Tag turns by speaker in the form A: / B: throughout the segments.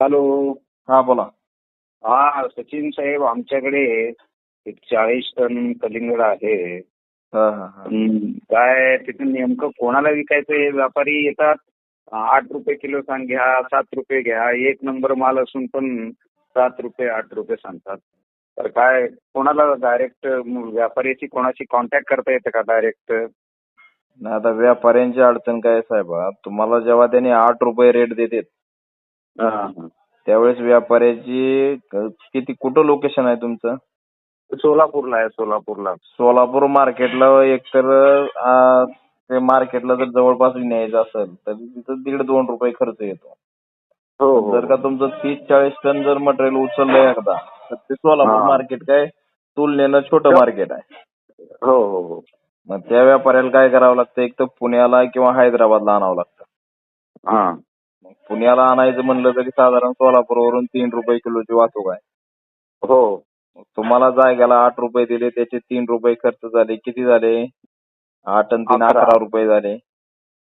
A: Hello.
B: हा बोला.
A: हा सचिन साहेब आमच्याकडे एक चाळीस टन कलिंगड आहे. काय तिथून नेमकं कोणाला विकायचं हे व्यापारी येतात आठ रुपये किलो सांग घ्या सात रुपये घ्या एक नंबर माल असून पण सात रुपये आठ रुपये सांगतात. तर काय कोणाला डायरेक्ट व्यापाऱ्याची कोणाशी कॉन्टॅक्ट करता येतं का डायरेक्ट
B: नाही आता व्यापाऱ्यांची अडचण काय साहेबा? तुम्हाला जेव्हा त्यांनी आठ रुपये रेट देतात त्यावेळेस व्यापाऱ्याची किती कुठं लोकेशन आहे तुमचं?
A: सोलापूरला आहे सोलापूरला.
B: सोलापूर मार्केटला एकतर आ, ते मार्केटला जर जवळपास न्यायचं असेल तर तिथं दीड दोन रुपये खर्च येतो.
A: हो हो.
B: जर का तुमचं तीस चाळीस टन जर मटेरियल उचललं एकदा तर ते सोलापूर
A: हा.
B: मार्केट काय तुलनेनं छोटं मार्केट आहे.
A: हो हो हो.
B: मग त्या व्यापाऱ्याला काय करावं लागतं? एक तर पुण्याला किंवा हैदराबादला आणावं लागतं.
A: हा.
B: पुण्याला आणायचं म्हणलं तरी साधारण सोलापूरवरून तीन रुपये किलोची वाहतूक आहे.
A: हो.
B: तुम्हाला जायला आठ रुपये दिले त्याचे तीन रुपये खर्च झाले किती झाले? आठ आणि तीन
A: अकरा.
B: रुपये झाले.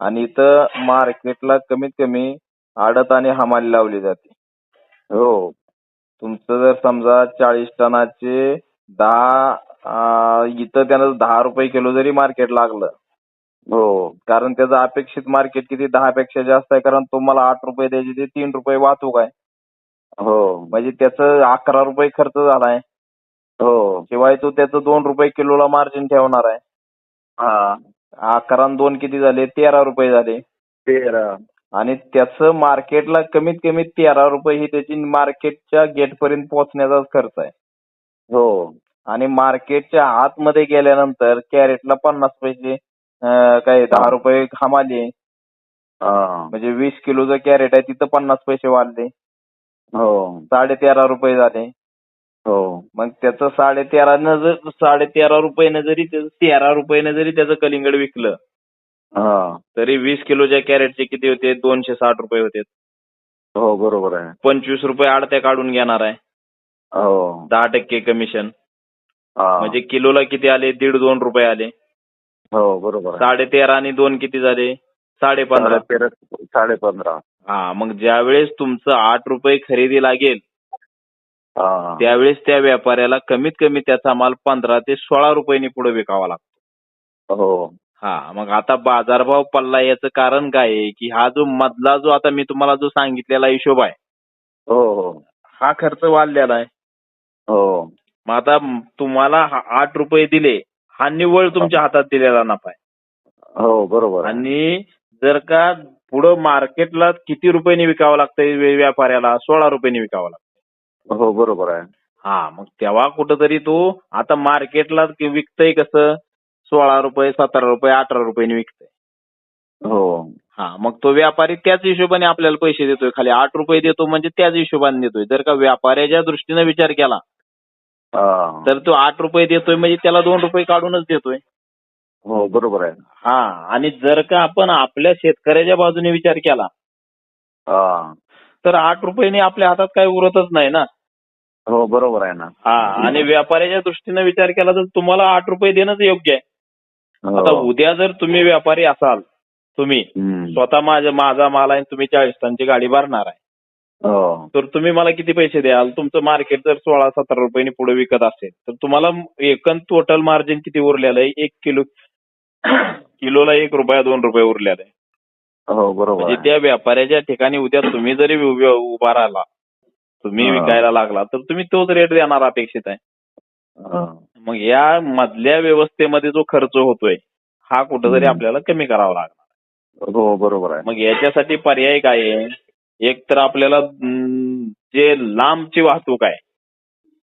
B: आणि इथं मार्केटला कमीत कमी आडत आणि हमाली लावली जाते.
A: हो.
B: तुमचं जर समजा चाळीस टनाचे दहा इथं त्यानं दहा रुपये किलो जरी मार्केट लागलं
A: हो
B: कारण त्याचं अपेक्षित मार्केट किती? दहा पेक्षा जास्त आहे कारण तुम्हाला आठ रुपये द्यायचे ते तीन रुपये वाहतूक आहे.
A: हो
B: म्हणजे त्याचं अकरा रुपये खर्च झालाय
A: हो
B: शिवाय तो त्याचं दोन रुपये किलोला मार्जिन ठेवणार आहे.
A: हा
B: अकरा आणि दोन किती झाले? तेरा रुपये झाले.
A: तेरा.
B: आणि त्याचं मार्केटला कमीत कमी तेरा रुपये ही त्याची मार्केटच्या गेट पर्यंत पोहोचण्याचाच खर्च आहे.
A: हो
B: आणि मार्केटच्या आतमध्ये गेल्यानंतर कॅरेटला पन्नास पैसे काय दहा रुपये हमाली आहे
A: हा.
B: म्हणजे वीस किलोचं कॅरेट आहे तिथं पन्नास पैसे वाढले.
A: हो.
B: साडे तेरा रुपये झाले.
A: हो.
B: मग त्याचं साडे तेरानं जर साडे तेरा रुपयानं जरी त्याचं तेरा रुपयानं जरी त्याचं कलिंगड विकलं
A: हा.
B: तरी वीस किलोच्या कॅरेटचे किती होते दोनशे साठ रुपये होते.
A: हो बरोबर आहे.
B: पंचवीस रुपये आडत्या काढून घेणार आहे.
A: हो.
B: दहा टक्के कमिशन
A: हा.
B: म्हणजे किलोला किती आले? दीड दोन रुपये आले.
A: हो बरोबर आहे.
B: साडे तेरा आणि दोन किती झाले? साडे पंधरा
A: साडे तेरा साडे पंधरा
B: हा मग ज्यावेळेस तुमचं आठ रुपये खरेदी लागेल
A: हा.
B: त्यावेळेस त्या व्यापाऱ्याला कमीत कमी त्याचा माल पंधरा ते सोळा रुपयांनी पुढे विकावा लागतो.
A: हो.
B: हा मग आता बाजारभाव पडला याचं कारण काय आहे की हा जो मधला जो आता मी तुम्हाला जो सांगितलेला हिशोब आहे
A: हो हो.
B: हा खर्च वाढलेला आहे.
A: हो.
B: मग आता तुम्हाला हा आठ रुपये दिले हा निव्वळ तुमच्या हातात दिलेला नफा आहे.
A: हो बरोबर आहे.
B: आणि जर का पुढं मार्केटला किती रुपयांनी विकावं लागतंय वे- व्यापाऱ्याला? सोळा रुपयांनी विकावं लागतं
A: हो बरोबर आहे.
B: हा मग तेव्हा कुठंतरी तो आता मार्केटला कि- विकतय कसं? सोळा रुपये सतरा रुपये अठरा रुपयांनी विकतय.
A: हो.
B: हा मग तो व्यापारी त्याच हिशोबाने आपल्याला पैसे देतोय. खाली आठ रुपये देतो म्हणजे त्याच हिशोबाने देतोय. जर का व्यापाऱ्याच्या दृष्टीने विचार केला तर तो आठ रुपये देतोय म्हणजे त्याला दोन रुपये काढूनच देतोय.
A: हो बरोबर आहे.
B: हा आणि जर का आपण आपल्या शेतकऱ्याच्या बाजूने विचार केला तर आठ रुपयाने आपल्या हातात काही उरतच नाही ना.
A: हो बरोबर आहे ना.
B: हा आणि व्यापाऱ्याच्या दृष्टीने विचार केला तर तुम्हाला आठ रुपये देणंच योग्य आहे.
A: हो.
B: आता उद्या जर तुम्ही व्यापारी असाल तुम्ही. स्वतः माझा माझा माल आहे आणि तुम्ही चाळीस टनची गाडी भरणार आहे. तर तुम्ही मला किती पैसे द्याल तुमचं मार्केट जर सोळा सतरा रुपयांनी पुढे विकत असेल तर तुम्हाला एकन टोटल मार्जिन किती उरलेलं आहे एक किलो किलोला एक रुपया दोन रुपये उरलेलं आहे
A: हो बरोबर
B: म्हणजे. त्या व्यापाऱ्याच्या ठिकाणी उद्या तुम्ही जरी उभे- राहिला तुम्ही
A: हा.
B: विकायला लागला तर तुम्ही तोच रेट देणार अपेक्षित आहे
A: हा.
B: मग या मधल्या व्यवस्थेमध्ये जो खर्च होतोय हा कुठेतरी. आपल्याला कमी करावा लागणार
A: हो बरोबर आहे
B: मग याच्यासाठी पर्याय काय आहे एक तर आपल्याला जे लांबची वाहतूक आहे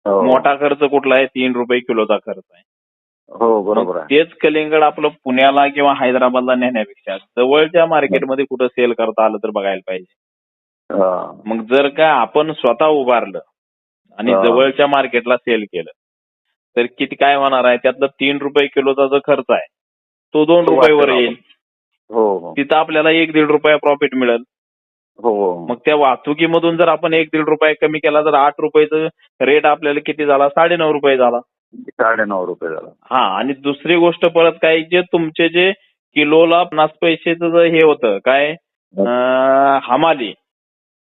A: हो.
B: मोठा खर्च कुठला आहे? तीन रुपये किलोचा खर्च आहे.
A: हो बरोबर आहे.
B: तेच कलिंगड आपलं पुण्याला किंवा हैदराबादला नेण्यापेक्षा जवळच्या मार्केटमध्ये कुठं सेल करता आलं तर बघायला पाहिजे. मग जर का आपण स्वतः उभारलं आणि. जवळच्या मार्केटला सेल केलं तर किती काय होणार आहे? त्यातलं तीन रुपये किलोचा जो खर्च आहे तो दोन
A: तो
B: रुपयावर
A: वाचेल
B: येईल.
A: हो हो.
B: तिथं आपल्याला एक दीड रुपया प्रॉफिट मिळेल. मग त्या वाहतुकीमधून जर आपण एक दीड रुपये कमी केला तर आठ रुपयाचं रेट आपल्याला किती झाला? साडे नऊ रुपये झाला.
A: साडे नऊ रुपये झाला.
B: हा आणि दुसरी गोष्ट परत काय जे तुमचे जे किलोला पन्नास पैसेचं हे होतं काय हमाली.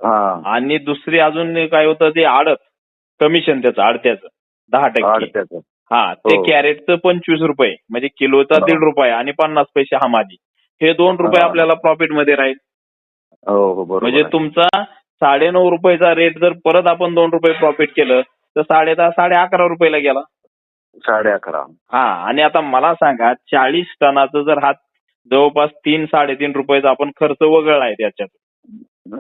A: हा.
B: आणि दुसरी अजून काय होतं ते आडत. कमिशन त्याचं आडत्याचं. दहा टक्के. हा ते
A: हो.
B: कॅरेटचं पंचवीस रुपये म्हणजे किलोचा
A: हो.
B: दीड रुपये आणि पन्नास पैसे हमाली. हे दोन रुपये
A: हा.
B: आपल्याला प्रॉफिटमध्ये राहील.
A: हो हो
B: म्हणजे
A: आहे.
B: तुमचा साडेनऊ रुपयाचा रेट जर परत आपण दोन रुपये प्रॉफिट केलं तर साडे दहा साडे अकरा रुपयाला गेला.
A: साडे अकरा.
B: हा आणि आता मला सांगा चाळीस टनाचं जर हा जवळपास तीन साडेतीन रुपयाचा आपण खर्च वगळला आहे त्याच्यात.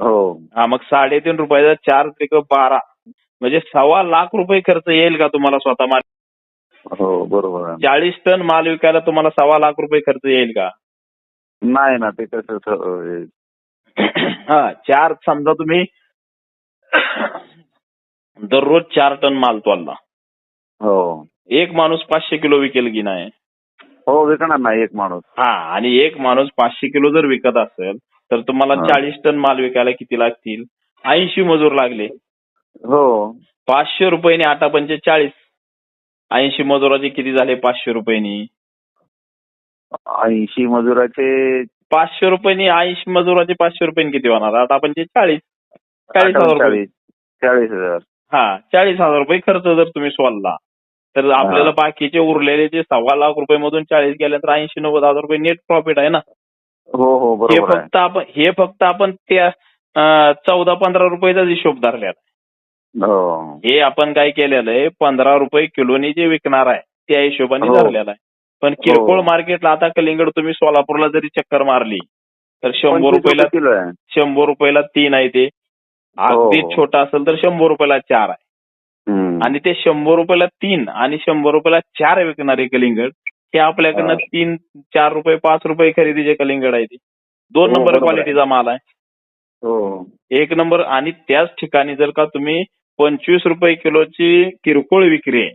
A: हो.
B: हा मग साडेतीन रुपयाचा चार त्रिक बारा म्हणजे सव्वा लाख रुपये खर्च येईल का तुम्हाला स्वतः माल?
A: हो बरोबर.
B: चाळीस टन माल विकायला तुम्हाला सव्वा लाख रुपये खर्च येईल का?
A: नाही ना ते कसं
B: हा चार समजा तुम्ही दररोज चार टन माल तोलला
A: हो.
B: एक माणूस पाचशे किलो विकेल की नाही?
A: हो विकणार नाही एक माणूस.
B: हा आणि एक माणूस पाचशे किलो जर विकत असेल तर तुम्हाला
A: हा.
B: चाळीस टन माल विकायला किती लागतील? ऐंशी मजूर लागले.
A: हो.
B: पाचशे रुपयाने आटा पंचे चाळीस ऐंशी मजुराचे किती झाले पाचशे रुपयांनी?
A: ऐंशी मजुराचे
B: पाचशे रुपयांनी ऐंशी मजुराचे पाचशे रुपयांनी किती होणार? आता पंचे चाळीस चाळीस हजार रुपये
A: चाळीस चाळीस हजार.
B: हा चाळीस हजार रुपये खर्च जर तुम्ही सोडला तर आपल्याला बाकीचे उरलेले जे सव्वा लाख रुपये मधून चाळीस गेल्यानंतर ऐंशी नव्वद हजार रुपये नेट प्रॉफिट आहे ना?
A: हो हो
B: हे
A: बरोबर
B: फक्त आपण हे फक्त आपण त्या चौदा पंधरा रुपयाचा हिशोब धरलेला आहे.
A: हो.
B: हे आपण काय केलेलं आहे? पंधरा रुपये किलोनी जे विकणार आहे त्या हिशोबाने
A: हो.
B: धरलेला आहे. पण किरकोळ
A: हो.
B: मार्केटला आता कलिंगड तुम्ही सोलापूरला जरी चक्कर मारली तर शंभर रुपयाला
A: रुपये किलो आहे
B: शंभर रुपयाला तीन आहे ते अगदी
A: हो.
B: छोटा असेल तर शंभर रुपयाला चार आहे. आणि ते शंभर रुपयाला तीन आणि शंभर रुपयाला चार विकणारे कलिंगड हे आपल्याकडनं. तीन चार रुपये पाच रुपये खरेदीचे कलिंगड आहे ते दोन
A: हो,
B: नंबर. क्वालिटीचा माल आहे एक नंबर आणि त्याच ठिकाणी जर का तुम्ही पंचवीस रुपये किलोची किरकोळ विक्री आहे.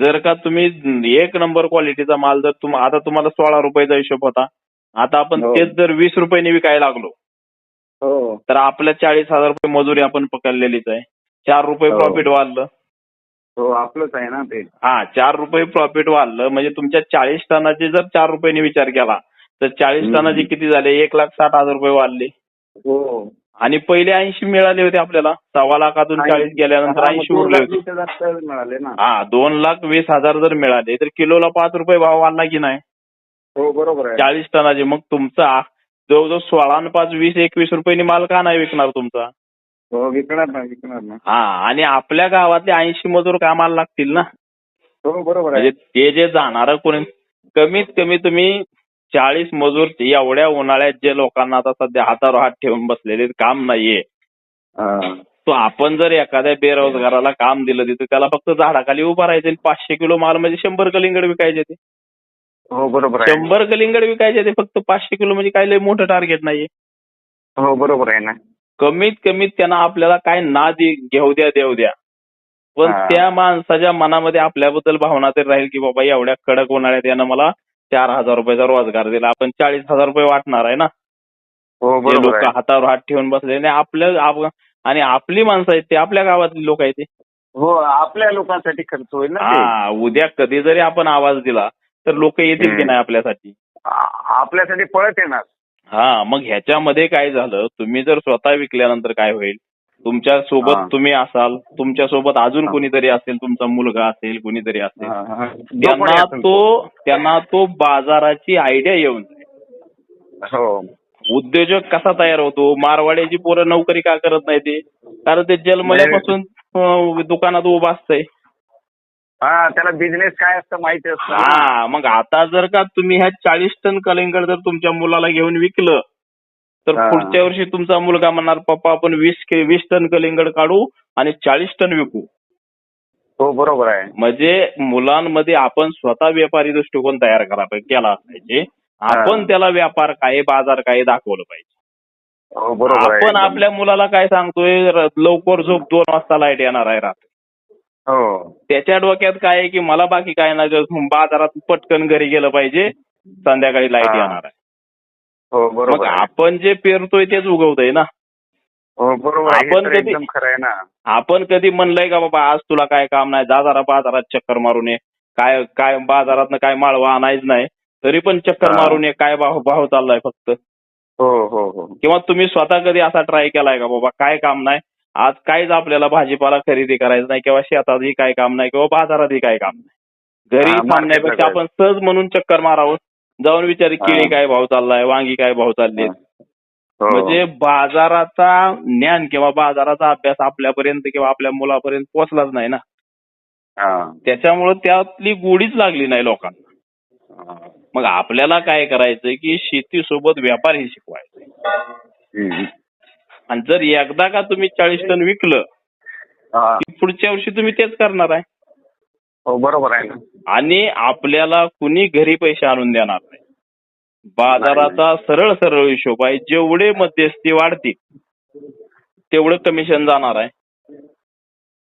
B: जर का तुम्ही एक नंबर क्वालिटीचा माल जर तुम आता तुम्हाला सोळा रुपयाचा हिशोब होता. आता आपण
A: हो.
B: तेच जर वीस रुपयाने विकायला लागलो.
A: हो.
B: तर आपल्या चाळीस हजार रुपये मजुरी आपण पकडलेलीच आहे. चार रुपये
A: हो.
B: प्रॉफिट वाढलं.
A: हो आपलंच आहे ना ते.
B: हा चार रुपये प्रॉफिट वाढलं. म्हणजे तुमच्या चाळीस टनाचे जर चार रुपयाने विचार केला तर चाळीस
A: हम्म.
B: टनाचे किती झाले? एक लाख साठ हजार रुपये वाढले.
A: हो.
B: आणि पहिले ऐंशी मिळाले होते आपल्याला. सव्वा लाखातून चाळीस गेल्यानंतर ऐंशी उरले होते.
A: मिळाले ना.
B: हा दोन लाख वीस हजार जर मिळाले तर किलोला पाच रुपये भाव वाढला की नाही?
A: हो बरोबर आहे.
B: चाळीस टनाचे. मग तुमचा जवळजवळ सोळा पाच वीस एकवीस रुपयांनी माल का नाही विकणार तुमचा?
A: हो विकणार ना विकणार ना.
B: हा आणि आपल्या गावातले ऐंशी मजूर कामाला लागतील ना?
A: हो बरोबर
B: म्हणजे
A: आहे
B: ते जे जाणार कोणी कमीत कमी तुम्ही चाळीस मजूर एवढ्या उन्हाळ्यात जे लोकांना आता सध्या हातावर हात ठेवून बसलेले काम नाहीये. तो आपण जर एखाद्या बेरोजगाराला काम दिलं तिथं त्याला फक्त झाडाखाली उभा राहायचं आणि पाचशे किलो माल म्हणजे शंभर कलिंगड विकायचे ते.
A: हो बरोबर
B: शंभर कलिंगड विकायचे ते फक्त पाचशे किलो म्हणजे लय मोठं टार्गेट नाहीये.
A: हो बरोबर आहे ना.
B: कमीत कमीत त्यांना आपल्याला काय ना दे घेऊ द्या देऊ द्या. पण. त्या माणसाच्या मनामध्ये आपल्याबद्दल भावना तरी राहील की बाबा एवढ्या कडक उन्हाळ्यात यानं मला चार हजार रुपयाचा रोजगार दिला आपण चाळीस हजार रुपये वाटणार आहे ना?
A: हो
B: जे
A: बरोबर
B: लोक
A: आहे.
B: हातावर हात ठेवून बसले आणि आपल्या आप- आणि आपली माणसं आहेत ते आपल्या गावातली लोक आहेत ते.
A: हो आपल्या लोकांसाठी खर्च होईल ना ते.
B: हा उद्या कधी जरी आपण आवाज दिला तर लोक येतील की
A: हम्म.
B: नाही आपल्यासाठी?
A: आ- आपल्यासाठी पळत येणार.
B: हा मग ह्याच्यामध्ये काय झालं? तुम्ही जर स्वतः विकल्यानंतर काय होईल? तुमच्या
A: हा.
B: सोबत तुम्ही असाल तुमच्यासोबत अजून
A: हा.
B: कोणीतरी असेल तुमचा मुलगा असेल कोणीतरी असेल
A: हा, हा.
B: त्यांना तो त्यांना तो बाजाराची आयडिया येऊन जाईल.
A: हो
B: उद्योजक कसा तयार होतो मारवाड्याची पोरं नोकरी का करत नाही ते कारण ते जन्मल्यापासून अं, दुकानात उभा असतंय
A: हा त्याला बिझनेस काय असतं माहिती असतं.
B: हा मग आता जर का तुम्ही ह्या चाळीस टन कलिंगड जर तुमच्या मुलाला घेऊन विकलं तर. पुढच्या वर्षी तुमचा मुलगा म्हणणार पप्पा आपण वीस के- वीस टन कलिंगड काढू आणि चाळीस टन विकू.
A: हो बरोबर आहे.
B: म्हणजे मुलांमध्ये आपण स्वतः व्यापारी दृष्टिकोन तयार करा केला पाहिजे. आपण त्याला व्यापार काय बाजार काय दाखवलं पाहिजे.
A: हो
B: आपण. आपल्या मुलाला काय सांगतोय लवकर झोप दोन वाजता लाइट येणार आहे रात्री.
A: हो.
B: त्याच्या डोक्यात काय आहे की मला बाकी काय नाही जर बाजारात पटकन घरी गेलं पाहिजे संध्याकाळी
A: लाइट.
B: येणार आहे.
A: हो
B: मग
A: बरोबर आहे.
B: आपण जे पेरतोय तेच उगवतोय ना.
A: हो बरोबर आहे. हे
B: आपण
A: तर
B: कधी-
A: एकदम खरं आहे ना.
B: आपण कधी म्हणलंय का बाबा आज तुला काय काम नाही जा जरा बाजारात चक्कर मारून ये. काय काय बाजारात काय माळवा आणायच नाही तरी पण चक्कर
A: हा.
B: मारून ये काय भाव भाव चाललाय फक्त.
A: हो हो हो.
B: किंवा तुम्ही स्वतः कधी असा ट्राय केलाय का बाबा काय काम नाही आज काहीच आपल्याला भाजीपाला खरेदी करायचं नाही किंवा शेतातही काय काम नाही किंवा बाजारातही काय काम नाही. घरी
A: हा,
B: थांबण्यापेक्षा
A: market ला
B: आपण सहज म्हणून चक्कर मारावं. जाऊन विचार केळी. काय भाव चाललाय वांगी काय भाव चालले
A: हो.
B: म्हणजे बाजाराचा ज्ञान किंवा बाजाराचा अभ्यास आपल्यापर्यंत किंवा आपल्या मुलापर्यंत पोहोचलाच नाही ना. त्याच्यामुळे त्यातली गोडीच लागली नाही लोकांना. मग आपल्याला काय करायचंय की शेतीसोबत व्यापार हे शिकवायचंय
A: हम्म.
B: आणि जर एकदा का तुम्ही चाळीस टन विकलं
A: हा.
B: पुढच्या वर्षी तुम्ही तेच करणार आहे
A: हो बरोबर आहे ना.
B: आणि आपल्याला कुणी घरी पैसे आणून देणार नाही. बाजाराचा सरळ सरळ हिशोब आहे. जेवढे मध्यस्थी वाढतील तेवढं कमिशन जाणार आहे.